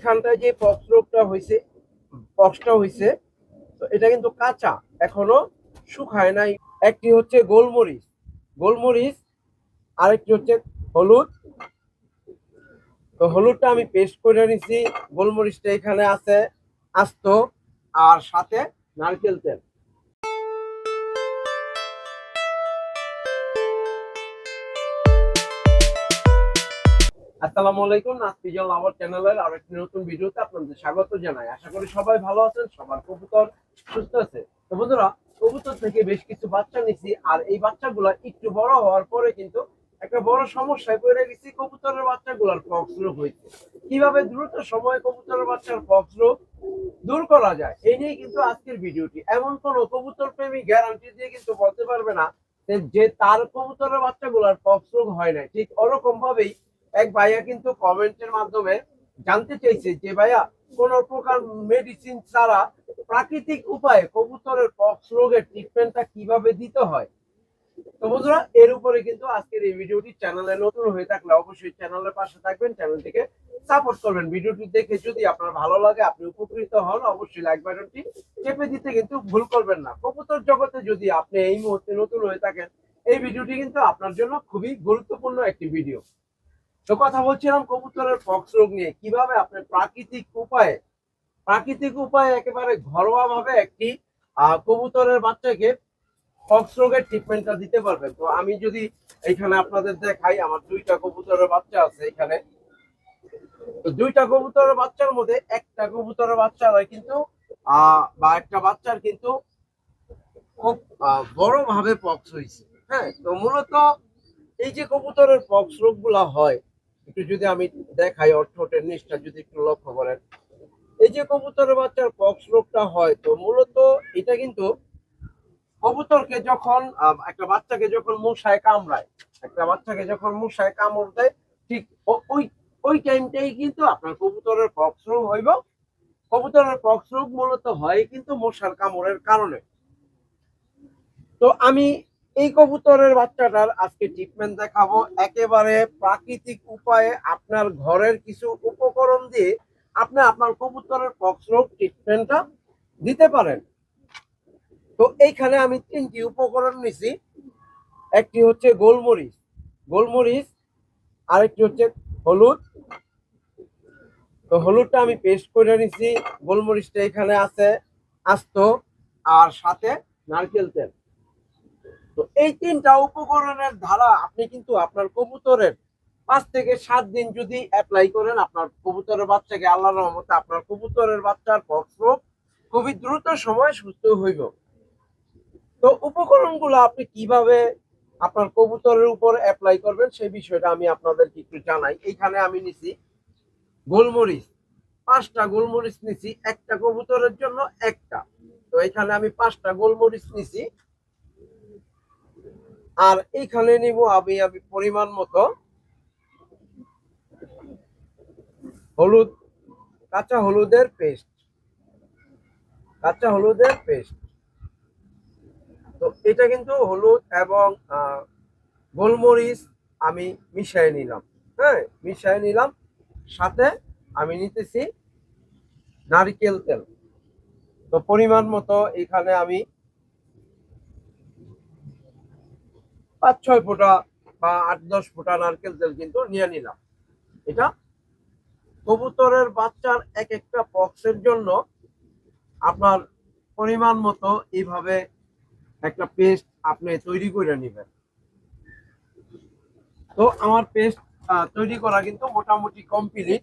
এইখানটায় যে পক্স রোগটা হয়েছে পক্সটা হয়েছে তো এটা কিন্তু কাঁচা, এখনও শুকায় নাই। একটি হচ্ছে গোলমরিচ। গোলমরিচ, আরেকটি হচ্ছে হলুদ। তো হলুদটা আমি পেস্ট করে নিছি। গোলমরিচটা এখানে আছে আস্ত, আর সাথে নারকেল তেল। আসসালামু আলাইকুম নাসপিজল লাভার চ্যানেলের আর একটি নতুন ভিডিওতে আপনাদের স্বাগত জানাই। আশা করি সবাই ভালো আছেন, সবার কবুতর সুস্থ আছে। তো বন্ধুরা, কবুতর থেকে বেশ কিছু বাচ্চা নিছি আর এই বাচ্চাগুলা একটু বড় হওয়ার পরে কিন্তু একটা বড় সমস্যায় পড়ে গেছি, কবুতরের বাচ্চাগুলার পক্স রোগ হয়েছে। কীভাবে দ্রুত সময়ে কবুতরের বাচ্চার পক্স রোগ দূর করা যায়, এই নিয়ে কিন্তু আজকের ভিডিওটি। এমন কোন কবুতর প্রেমী গ্যারান্টি দিয়ে কিন্তু বলতে পারবে না যে- যে তার কবুতরের বাচ্চাগুলার পক্স রোগ হয় না ঠিক ওরকম ভাবেই এক ভাইয়া কিন্তু কমেন্টের মাধ্যমে জানতে চাইছে যে, ভাইয়া, কোন প্রকার মেডিসিন ছাড়া প্রাকৃতিক উপায়ে কবুতরের পক্স রোগের ট্রিটমেন্টটা কীভাবে দিতে হয়? তো বন্ধুরা, এর উপরে কিন্তু আজকের এই ভিডিওটি চ্যানেলে নতুন হয়ে থাকলে অবশ্যই চ্যানেলের পাশে থাকবেন, চ্যানেলটিকে সাপোর্ট করবেন। ভিডিওটি দেখে যদি আপনার ভালো লাগে, আপনি উপকৃত হন, অবশ্যই লাইক বাটনটি চেপে দিতে কিন্তু ভুল করবেন না। কবুতর জগতে যদি আপনি এই মুহূর্তে নতুন হয়ে থাকেন, এই ভিডিওটি কিন্তু আপনার জন্য খুবই গুরুত্বপূর্ণ একটি ভিডিও। তো কথা বলছিলাম কবুতরের পক্স রোগ নিয়ে। কীভাবে আপনি প্রাকৃতিক উপায়ে প্রাকৃতিক উপায়ে একেবারে ঘরোয়া ভাবে একটি কবুতরের বাচ্চাকে পক্স রোগের ট্রিটমেন্টটা দিতে পারবেন। তো আমি যদি এখানে আপনাদের দেখাই, আমার দুইটা কবুতরের বাচ্চা আছে এখানে। তো দুইটা কবুতরের বাচ্চার মধ্যে একটা কবুতরের বাচ্চা হয় কিন্তু বা একটা বাচ্চার কিন্তু খুব বড় ভাবে পক্স হয়েছে হ্যাঁ তো মূলত এই যে কবুতরের পক্স রোগগুলা হয় একটু যদি আমি দেখাই অর্থটের নিচটা যদি একটু লক্ষ্য করেন। এই যে কবুতরের বাচ্চার পক্স রোগটা হয়, তো মূলত এটা কিন্তু কবুতরকে যখন একটা বাচ্চাকে যখন মশায় কামড়ায়, একটা বাচ্চাকে যখন মশায় কামড় দেয়, ঠিক ওই ওই টাইমটাই কিন্তু আপনার কবুতরের পক্স রোগ হইব। কবুতরের পক্স রোগ মূলত হয় কিন্তু মশার কামড়ের কারণে। তো আমি এই কবুতরের বাচ্চাটার আজকে ট্রিটমেন্ট দেখাবো। একেবারে প্রাকৃতিক উপায়ে আপনার ঘরের কিছু উপকরণ দিয়ে আপনি আপনার কবুতরের পক্স রোগ ট্রিটমেন্টটা দিতে পারেন। তো এইখানে আমি তিনটি উপকরণ নিছি। একটি হচ্ছে গোলমরিচ। গোলমরিচ, আরেকটি হচ্ছে হলুদ। তো হলুদটা আমি পেস্ট করে নিছি। গোলমরিচটা এখানে আছে আস্ত আর সাথে নারকেল তেল। তো এই তিনটা উপকরণের ধারা আপনি কিন্তু আপনার কবুতরের পাঁচ থেকে সাত দিন যদি অ্যাপ্লাই করেন, আপনার কবুতরের বাচ্চাকে আল্লাহ রহমতে আপনার কবুতরের বাচ্চার রোগ খুবই দ্রুত সময় সুস্থ হইব। তো উপকরণগুলো আপনি কীভাবে আপনার কবুতরের উপর অ্যাপ্লাই করবেন সেই বিষয়টা আমি আপনাদেরকে একটু জানাই। এইখানে আমি নিছি গোলমরিচ, পাঁচটা গোলমরিচ নিছি, একটা কবুতরের জন্য একটা। তো এখানে আমি পাঁচটা গোলমরিচ নিছি। আর এইখানে নিব আমি আমি পরিমাণ মতো। হলুদ, কাঁচা হলুদের পেস্ট। কাঁচা হলুদের পেস্ট। তো এটা কিন্তু হলুদ এবং গোলমরিচ আমি মিশিয়ে নিলাম। হ্যাঁ মিশিয়ে নিলাম। সাথে আমি নিতেছি নারিকেল তেল। তো পরিমাণ মতো এখানে আমি পাঁচ ছয় ফোঁটা বা আট দশ ফোঁটা নারকেল তেল কিন্তু নিয়ে নিলাম। এটা কবুতরের বাচ্চার এক একটা বক্সের জন্য আপনার পরিমাণ মতো এইভাবে একটা পেস্ট আপনি তৈরি করে নেবেন। তো আমার পেস্ট তৈরি করা কিন্তু মোটামুটি কমপ্লিট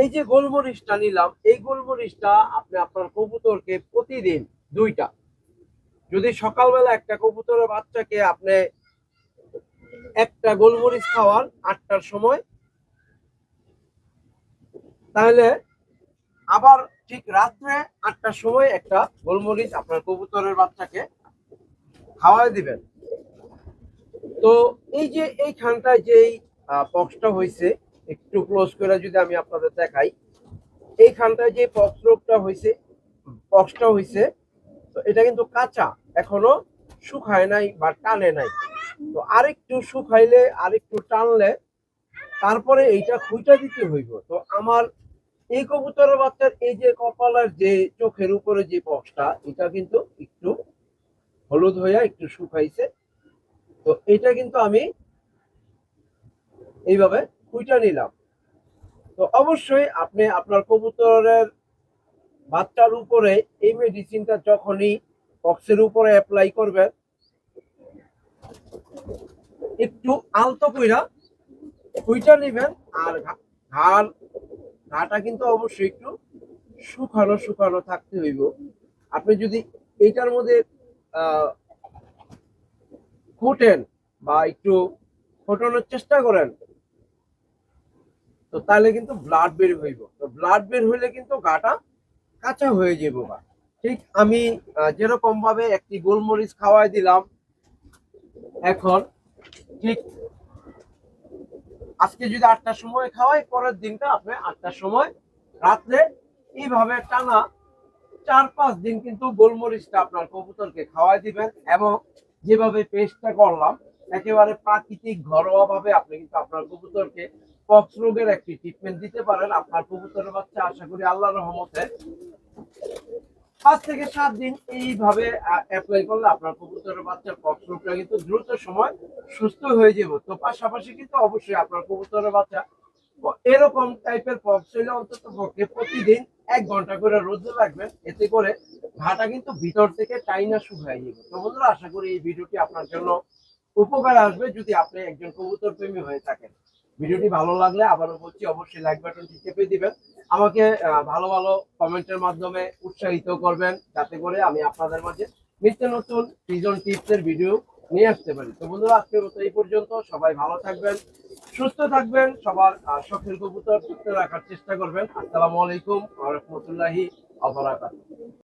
এই যে গোলমরিচটা নিলাম, এই গোলমরিচটা আপনি আপনার কবুতরকে প্রতিদিন দুইটা যদি সকালবেলা একটা কবুতরের বাচ্চাকে আপনি একটা গোলমরিচ খাওয়ান আটটার সময়, তাহলে আবার ঠিক রাত্রে আটটার সময় একটা গোলমরিচ আপনার কবুতরের বাচ্চাকে খাওয়াই দিবেন। তো এই যে এইখানটায় যেই পক্সটা হয়েছে একটু ক্লোজ করে যদি আমি আপনাদের দেখাই এইখানটায় যে পক্স রোগটা হয়েছে পক্সটা হয়েছে তো এটা কিন্তু কাঁচা। এখনও শুকায় নাই বা টানে নাই। তো আরেকটু শুকাইলে, আরেকটু টানলে তারপরে এইটা খুঁটা দিতে হইব। তো আমার এই কবুতরের বাচ্চার এই যে কপালের যে চোখের উপরে যে পক্সটা এটা কিন্তু একটু হলুদ হইয়া একটু শুকাইছে। তো এটা কিন্তু আমি এইভাবে খুঁটা নিলাম। তো অবশ্যই আপনি আপনার কবুতরের বাচ্চার উপরে এই মেডিসিনটা যখনই বক্সের উপরে অ্যাপ্লাই করবেন। একটু আলতো কইরা খুঁটা নিবেন আর ঘাড় ঘাটা কিন্তু অবশ্যই একটু শুকানো শুকানো থাকতে হইব। আপনি যদি এইটার মধ্যে ফুটেন বা একটু ফোটানোর চেষ্টা করেন, তো তাহলে কিন্তু ব্লাড বের হইব। তো ব্লাড বের হইলে কিন্তু গাটা কাঁচা হয়ে যাব গা। ঠিক আমি যেরকম ভাবে একটি গোলমরিচ খাওয়াই দিলাম, এখন ঠিক আজকে যদি আটটার সময় খাওয়াই, পরের দিনটা আপনি আটটার সময় রাত্রে এইভাবে টানা চার, পাঁচ দিন কিন্তু গোলমরিচটা আপনার কবুতরকে খাওয়াই দিবেন এবং যেভাবে পেস্টটা করলাম, একেবারে প্রাকৃতিক ঘরোয়া ভাবে আপনি কিন্তু আপনার কবুতরকে পক্স রোগের একটি ট্রিটমেন্ট দিতে পারেন। আপনার কবুতরের বাচ্চা আশা করি আল্লাহ রহমতে পাঁচ থেকে সাত দিন এইভাবে অ্যাপ্লাই করলে আপনার বাচ্চার কিন্তু দ্রুত সময় সুস্থ হয়ে যাবে। তো পাশাপাশি কিন্তু অবশ্যই আপনার বাচ্চা এরকম টাইপের পক্স হইলে অন্তত পক্ষে প্রতিদিন এক ঘণ্টা করে রোদে লাগবে। এতে করে ঘাটা কিন্তু ভিতর থেকে টাইনা শুকায় যাবে। তো বন্ধুরা, আশা করি এই ভিডিওটি আপনার জন্য উপকার আসবে। যদি আপনি একজন কবুতর প্রেমী হয়ে থাকেন ভিডিওটি ভালো লাগলে আবারও বলছি অবশ্যই লাইক বাটনটি চেপে দিবেন। আমাকে ভালো ভালো কমেন্টের মাধ্যমে উৎসাহিত করবেন যাতে করে আমি আপনাদের মাঝে নিত্য নতুন সিজন টিপসের ভিডিও নিয়ে আসতে পারি। তো বন্ধুরা, আজকের মতো এই পর্যন্ত। সবাই ভালো থাকবেন, সুস্থ থাকবেন, সবার শখের কবুতর সুস্থ রাখার চেষ্টা করবেন। আসসালামু আলাইকুম রহমতুল্লাহি আবরাকাতুহ